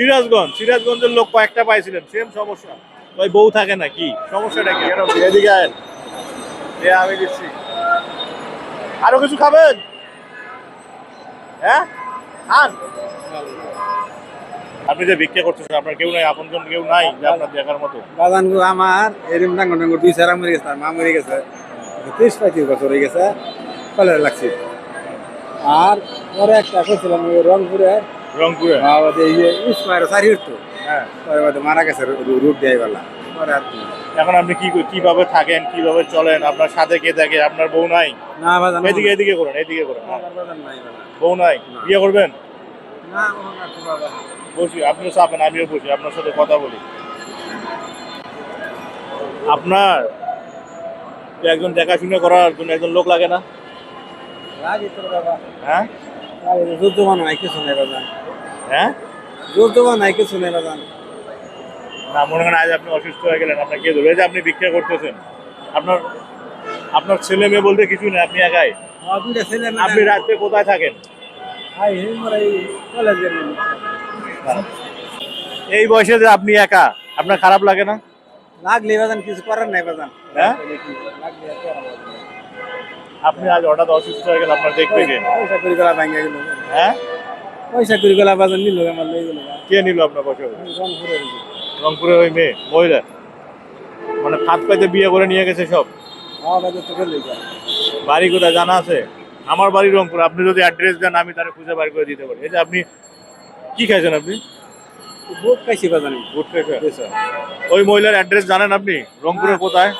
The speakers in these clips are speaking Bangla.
সিরাজগঞ্জ সিরাজগঞ্জের লোক কয়েকটা পাইছিলেন সেম সমস্যা। ওই বউ থাকে না কি? সমস্যাটা কি? এদিকে আয়েন। আমি দিচ্ছি। আরও কিছু খাবেন? হ্যাঁ? খান। আপনি যে ভিক্ষা করতেছেন আপনার কেউ নাই আপনজন কেউ নাই যে আপনার দেখার মতো? বাগান আমার এরম ডাঙ্গর ডাঙ্গর দুই চারা মরে গেছে আর মা মরে গেছে। ত্রিশ পঁয়ত্রিশ বছর হয়ে গেছে কলেরা লাগছে। আর পরে একটা করছিলাম ওই রংপুরে? উঠতো হ্যাঁ। মারা গেছে রুট দেয় বেলা। এখন আপনি কি কীভাবে থাকেন কীভাবে চলেন? আপনার সাথে কে থাকে? আপনার বউ নাই? না এদিকে এদিকে করেন এদিকে করেন। বউ নাই? বিয়ে করবেন। বসি আপনিও চাপেন আমিও বসি আপনার সাথে কথা বলি। আপনার একজন দেখাশুনে করার জন্য একজন লোক লাগে না? হ্যাঁ? লাগে তো, নাই কিছু নেই বাজান। হ্যাঁ? জোর জমা নাই কিছু নেই বাজান। না মনে করেন আজ আপনি অসুস্থ হয়ে গেলেন আপনার কে যে আপনি ভিক্ষা করতেছেন আপনার আপনার ছেলে মেয়ে বলতে কিছু নেই আপনি একাই? মেয়ে আপনি। রাত্রে কোথায় থাকেন? এই এই বয়সে যে আপনি একা আপনার খারাপ লাগে না? লাগলে বাজান কিছু করার নাই বাজান। হ্যাঁ? আপনি আজ হঠাৎ অসুস্থ হয়ে গেলেন আপনার দেখবে কে পয়সা করি গলা ভাঙ্গা গেল হ্যাঁ পয়সা করি গলা বাজার নিল আমার লই গেল কে নিল আপনার পয়সা রংপুরে রংপুরের ওই মেয়ে মহিলা মানে ফাঁদ পাইতে বিয়ে করে নিয়ে গেছে সব গেল বাড়ি কোথায় জানা আছে আমার বাড়ি রংপুর আপনি যদি অ্যাড্রেস দেন আমি তাহলে খুঁজে বাড়ি করে দিতে পারি এই যে আপনি কি খাইছেন আপনি বহুত খাইছি বাজান গুড খাইছেন ওই মহিলার অ্যাড্রেস জানেন আপনি রংপুরের কোথায়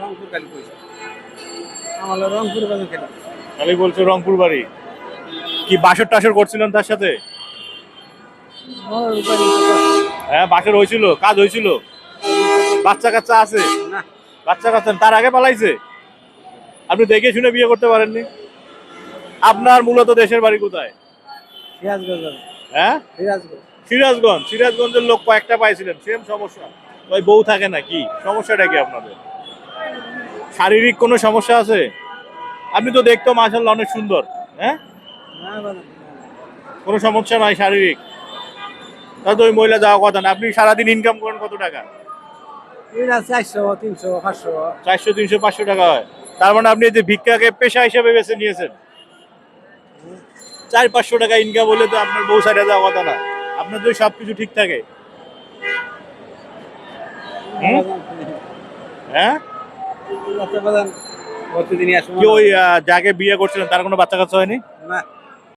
রংপুর পয়সা আমার রংপুর বাজার খেলাম খালি বলছে রংপুর বাড়ি। কি বাসর টাসর করছিলেন তার সাথে? হ্যাঁ বাসর হয়েছিল কাজ হয়েছিল। বাচ্চা কাচ্চা আছে? না। বাচ্চা কাচ্চা তার আগে পালাইছে? আপনি দেখে শুনে বিয়ে করতে পারেননি? আপনার মূলত দেশের বাড়ি কোথায়? হ্যাঁ? সিরাজগঞ্জ। সিরাজগঞ্জের লোক কয়েকটা পাইছিলেন সেম সমস্যা। ওই বউ থাকে না কি? সমস্যাটা কি আপনাদের? শারীরিক কোনো সমস্যা আছে? আপনি তো দেখতো মাসাল্লাহ অনেক সুন্দর হ্যাঁ? কোনো সমস্যা নাই শারীরিক। তাহলে ওই মহিলা যাওয়া কথা না। আপনি সারাদিন ইনকাম করেন কত টাকা? চারশো তিনশো পাঁচশো। চারশো তিনশো পাঁচশো টাকা হয়। তার মানে আপনি যে ভিক্ষাকে পেশা হিসেবে বেছে নিয়েছেন। চার পাঁচশো টাকা ইনকাম হলে তো আপনার বউ সাইডে যাওয়া কথা না। আপনার যদি সব কিছু ঠিক থাকে। হ্যাঁ? বাজান প্রতিদিনই আসব কি ওই যাকে বিয়ে করছিলেন তার কোনো বাচ্চা কাচ্চা হয়নি? না।